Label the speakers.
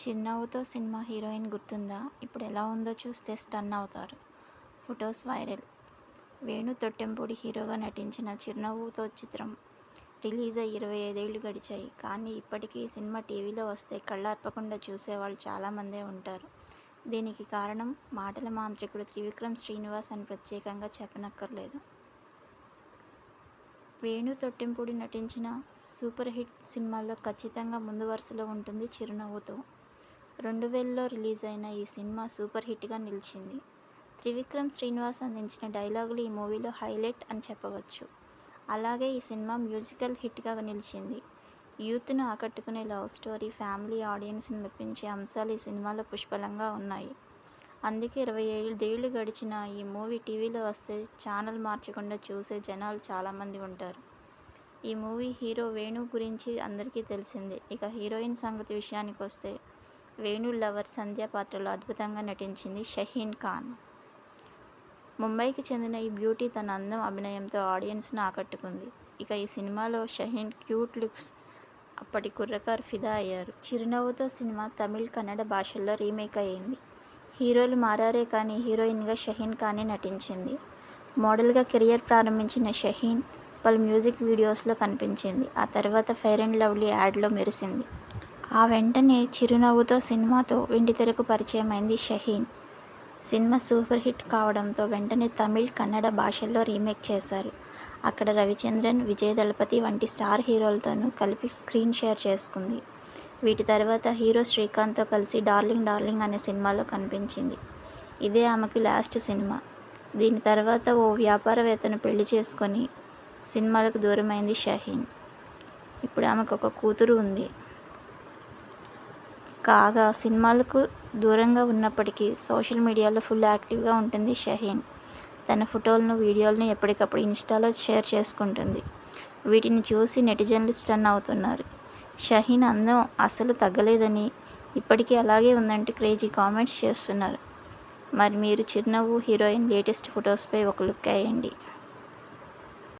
Speaker 1: చిరునవ్వుతో cinema heroine గుర్తుందా? ఇప్పుడు ఎలా ఉందో చూస్తే స్టన్ అవుతారు. Photos viral. వేణు తొట్టెంపూడి హీరోగా నటించిన చిరునవ్వుతో చిత్రం. రిలీజ్ అయ్యి ఇరవై ఐదేళ్ళు గడిచాయి. కానీ ఇప్పటికీ ఈ సినిమా టీవీలో వస్తే కళ్ళార్పకుండా చూసేవాళ్ళు చాలామందే ఉంటారు. దీనికి కారణం మాటల మాంత్రికుడు త్రివిక్రమ్ శ్రీనివాస్ అని ప్రత్యేకంగా చెప్పనక్కర్లేదు. వేణు తొట్టెంపూడి నటించిన సూపర్ హిట్ సినిమాల్లో ఖచ్చితంగా ముందు వరుసలో ఉంటుంది చిరునవ్వుతో. రెండు వేలలో రిలీజ్ అయిన ఈ సినిమా సూపర్ హిట్గా నిలిచింది. త్రివిక్రమ్ శ్రీనివాస్ అందించిన డైలాగులు ఈ మూవీలో హైలైట్ అని చెప్పవచ్చు. అలాగే ఈ సినిమా మ్యూజికల్ హిట్గా నిలిచింది. యూత్ను ఆకట్టుకునే లవ్ స్టోరీ ఫ్యామిలీ ఆడియన్స్ని మెప్పించే అంశాలు ఈ సినిమాలో పుష్కలంగా ఉన్నాయి. అందుకే ఇరవై ఐదేళ్ళు గడిచిన ఈ మూవీ టీవీలో వస్తే ఛానల్ మార్చకుండా చూసే జనాలు చాలామంది ఉంటారు. ఈ మూవీ హీరో వేణు గురించి అందరికీ తెలిసిందే. ఇక హీరోయిన్ సంగతి విషయానికి వస్తే వేణు లవర్ సంధ్య పాత్రలో అద్భుతంగా నటించింది షహీన్ ఖాన్. ముంబైకి చెందిన ఈ బ్యూటీ తన అందం అభినయంతో ఆడియన్స్ను ఆకట్టుకుంది. ఇక ఈ సినిమాలో షహీన్ క్యూట్ లుక్స్ అప్పటి కుర్రకారు ఫిదా అయ్యారు. చిరునవ్వుతో సినిమా తమిళ్ కన్నడ భాషల్లో రీమేక్ అయ్యింది. హీరోలు మారారే కానీ హీరోయిన్గా షహీన్ ఖానే నటించింది. మోడల్గా కెరియర్ ప్రారంభించిన షహీన్ పలు మ్యూజిక్ వీడియోస్లో కనిపించింది. ఆ తర్వాత ఫైర్ అండ్ లవ్లీ యాడ్లో మెరిసింది. ఆ వెంటనే చిరునవ్వుతో సినిమాతో వెండితెరకు పరిచయమైంది షహీన్. సినిమా సూపర్ హిట్ కావడంతో వెంటనే తమిళ్ కన్నడ భాషల్లో రీమేక్ చేశారు. అక్కడ రవిచంద్రన్ విజయ్ దళపతి వంటి స్టార్ హీరోలతోనూ కలిపి స్క్రీన్ షేర్ చేసుకుంది. వీటి తర్వాత హీరో శ్రీకాంత్తో కలిసి డార్లింగ్ డార్లింగ్ అనే సినిమాలో కనిపించింది. ఇదే ఆమెకి లాస్ట్ సినిమా. దీని తర్వాత ఓ వ్యాపారవేత్తను పెళ్ళి చేసుకొని సినిమాలకు దూరమైంది షహీన్. ఇప్పుడు ఆమెకు ఒక కూతురు ఉంది. కాగా సినిమాలకు దూరంగా ఉన్నప్పటికీ సోషల్ మీడియాలో ఫుల్ యాక్టివ్గా ఉంటుంది షహీన్. తన ఫోటోలను వీడియోలను ఎప్పటికప్పుడు ఇన్స్టాలో షేర్ చేసుకుంటుంది. వీటిని చూసి నెటిజన్లు స్టన్ అవుతున్నారు. షహీన్ అందం అసలు తగ్గలేదని ఇప్పటికీ అలాగే ఉందంటే క్రేజీ కామెంట్స్ చేస్తున్నారు. మరి మీరు చిరునవ్వు హీరోయిన్ లేటెస్ట్ ఫొటోస్పై ఒక లుక్ వేయండి.